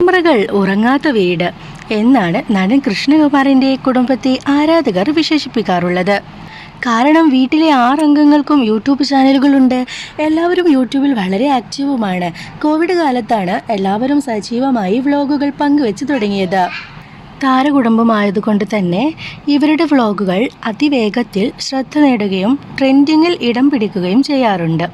ക്യാമറകൾ ഉറങ്ങാത്ത വീട് എന്നാണ് നടൻ കൃഷ്ണകുമാറിന്റെ കുടുംബത്തെ ആരാധകർ വിശേഷിപ്പിക്കാറുള്ളത്. കാരണം വീട്ടിലെ ആറംഗങ്ങൾക്കും യൂട്യൂബ് ചാനലുകളുണ്ട്. എല്ലാവരും യൂട്യൂബിൽ വളരെ ആക്റ്റീവുമാണ്. കോവിഡ് കാലത്താണ് എല്ലാവരും സജീവമായി വ്ലോഗുകൾ പങ്കുവെച്ച് തുടങ്ങിയത്. താരകുടുംബമായതുകൊണ്ട് തന്നെ ഇവരുടെ വ്ളോഗുകൾ അതിവേഗത്തിൽ ശ്രദ്ധ നേടുകയും ട്രെൻഡിങ്ങിൽ ഇടം പിടിക്കുകയും ചെയ്യാറുണ്ട്.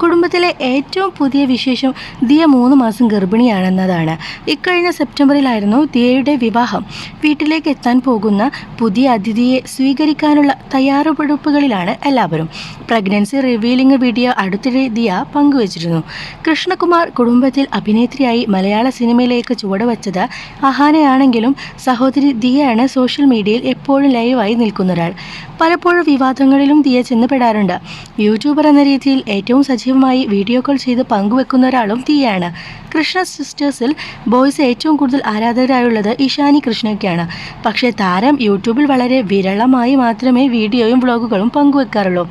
കുടുംബത്തിലെ ഏറ്റവും പുതിയ വിശേഷം ദിയ മൂന്ന് മാസം ഗർഭിണിയാണെന്നതാണ്. ഇക്കഴിഞ്ഞ സെപ്റ്റംബറിലായിരുന്നു ദിയയുടെ വിവാഹം. വീട്ടിലേക്ക് എത്താൻ പോകുന്ന പുതിയ അതിഥിയെ സ്വീകരിക്കാനുള്ള തയ്യാറെടുപ്പുകളിലാണ് എല്ലാവരും. പ്രഗ്നൻസി റിവീലിംഗ് വീഡിയോ അടുത്തിടെ ദിയ പങ്കുവച്ചിരുന്നു. കൃഷ്ണകുമാർ കുടുംബത്തിൽ അഭിനേത്രിയായി മലയാള സിനിമയിലേക്ക് ചുവടുവച്ചത് അഹാനയാണെങ്കിലും സഹോദരി ദിയയാണ് സോഷ്യൽ മീഡിയയിൽ എപ്പോഴും ലൈവായി നിൽക്കുന്ന ഒരാൾ. പലപ്പോഴും വിവാദങ്ങളിലും ദിയ ചെന്നപ്പെടാറുണ്ട് യൂട്യൂബർ എന്ന രീതിയിൽ ഏറ്റവും സജീവമായി വീഡിയോ കോൾ ചെയ്ത് പങ്കുവെക്കുന്ന ഒരാളും ദിയയാണ്. കൃഷ്ണ സിസ്റ്റേഴ്സിൽ ബോയ്സ് ഏറ്റവും കൂടുതൽ ആരാധകരായുള്ളത് ഇഷാനി കൃഷ്ണയ്ക്കാണ്. പക്ഷേ താരം യൂട്യൂബിൽ വളരെ വിരളമായി മാത്രമേ വീഡിയോയും വ്ളോഗുകളും പങ്കുവെക്കാറുള്ളൂ.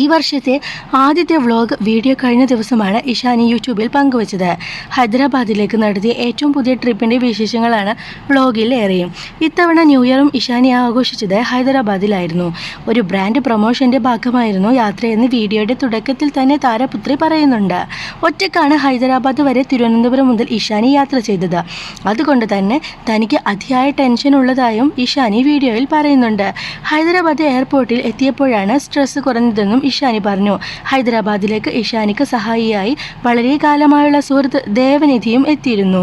ഈ വർഷത്തെ ആദ്യത്തെ വ്ളോഗ് വീഡിയോ കഴിഞ്ഞ ദിവസമാണ് ഇഷാനി യൂട്യൂബിൽ പങ്കുവച്ചത്. ഹൈദരാബാദിലേക്ക് നടത്തിയ ഏറ്റവും പുതിയ ട്രിപ്പിന്റെ വിശേഷങ്ങളാണ് വ്ളോഗിൽ ഏറെയും. ഇത്തവണ ന്യൂ ഇയറും ഇഷാനി ആഘോഷിച്ചത് ഹൈദരാബാദിലായിരുന്നു. ഒരു ബ്രാൻഡ് പ്രൊമോഷന്റെ ഭാഗമായിരുന്നു യാത്രയെന്ന് വീഡിയോയുടെ തുടക്കത്തിൽ തന്നെ താരപുത്രി പറയുന്നുണ്ട്. ഒറ്റക്കാണ് ഹൈദരാബാദ് വരെ തിരുവനന്തപുരം മുതൽ ഇഷാനി യാത്ര ചെയ്തത്. അതുകൊണ്ട് തന്നെ തനിക്ക് അതിയായ ടെൻഷൻ ഉള്ളതായും ഇഷാനി വീഡിയോയിൽ പറയുന്നുണ്ട്. ഹൈദരാബാദ് എയർപോർട്ടിൽ എത്തിയപ്പോഴാണ് സ്ട്രെസ് കുറഞ്ഞതെന്നും ഇഷാനി പറഞ്ഞു. ഹൈദരാബാദിലേക്ക് ഇഷാനിക്ക് സഹായിയായി വളരെ കാലമായുള്ള സുഹൃത്ത് ദേവനിധിയും എത്തിയിരുന്നു.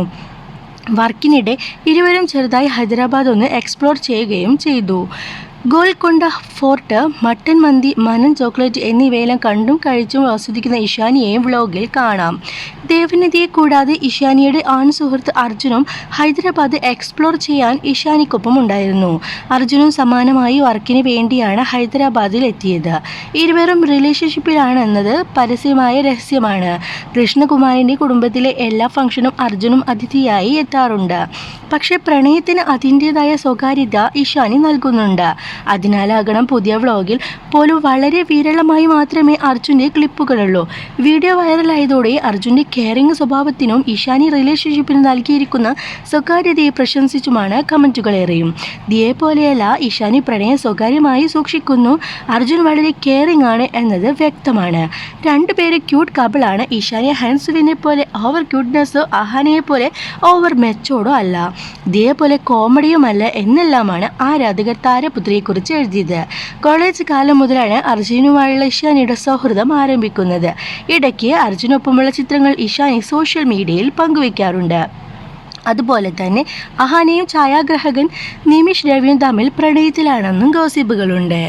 വർക്കിനിടെ ഇരുവരും ചെറുതായി ഹൈദരാബാദ് ഒന്ന് എക്സ്പ്ലോർ ചെയ്യുകയും ചെയ്തു. ഗോൽക്കൊണ്ട ഫോർട്ട് മട്ടൻ മന്തി മനൻ ചോക്ലേറ്റ് എന്നിവയെല്ലാം കണ്ടും കഴിച്ചും ആസ്വദിക്കുന്ന ഇഷാനിയെയും വ്ളോഗിൽ കാണാം. ദേവനിധിയെ കൂടാതെ ഇഷാനിയുടെ ആൺ സുഹൃത്ത് അർജുനും ഹൈദരാബാദ് എക്സ്പ്ലോർ ചെയ്യാൻ ഇഷാനിക്കൊപ്പം ഉണ്ടായിരുന്നു. അർജുനും സമാനമായി വർക്കിന് വേണ്ടിയാണ് ഹൈദരാബാദിൽ എത്തിയത്. ഇരുവരും റിലേഷൻഷിപ്പിലാണെന്നത് പരസ്യമായ രഹസ്യമാണ്. കൃഷ്ണകുമാരന്റെ കുടുംബത്തിലെ എല്ലാ ഫംഗ്ഷനും അർജുനും അതിഥിയായി എത്താറുണ്ട്. പക്ഷേ പ്രണയത്തിന് അതിന്റെതായ സ്വകാര്യത ഇഷാനി നൽകുന്നുണ്ട്. അതിനാലാകണം പുതിയ വ്ളോഗിൽ പോലും വളരെ വിരളമായി മാത്രമേ അർജുന്റെ ക്ലിപ്പുകളുള്ളൂ. വീഡിയോ വൈറലായതോടെ അർജുന്റെ കെയറിംഗ് സ്വഭാവത്തിനും ഇഷാനി റിലേഷൻഷിപ്പിനും നൽകിയിരിക്കുന്ന സ്വകാര്യതയെ പ്രശംസിച്ചുമാണ് കമന്റുകളേറെയും ദിയെ പോലെയല്ല ഇഷാനി പ്രണയം സ്വകാര്യമായി സൂക്ഷിക്കുന്നു അർജുൻ വളരെ കെയറിംഗ് ആണ് എന്നത് വ്യക്തമാണ്. രണ്ടുപേര് ക്യൂട്ട് കബിളാണ് ഇഷാനി ഹാൻസുവിനെ പോലെ ഓവർ ക്യൂട്ട്നെസ്സോ അഹാനയെ പോലെ ഓവർ മെച്ചോടോ അല്ല. ദിയെ പോലെ കോമഡിയുമല്ല എന്നെല്ലാമാണ് ആരാധകർ താരപുത്രിയെക്കുറിച്ച് എഴുതിയത്. കോളേജ് കാലം മുതലാണ് അർജുനുമായുള്ള ഇഷാനിയുടെ സൗഹൃദം ആരംഭിക്കുന്നത്. ഇടയ്ക്ക് അർജുനൊപ്പമുള്ള ചിത്രങ്ങൾ ഇഷാനി സോഷ്യൽ മീഡിയയിൽ പങ്കുവയ്ക്കാറുണ്ട് അതുപോലെ തന്നെ അഹാനയും ഛായാഗ്രാഹകൻ നിമിഷ് രവിയും തമ്മിൽ പ്രണയത്തിലാണെന്നും ഗോസിപ്പുകളുണ്ട്.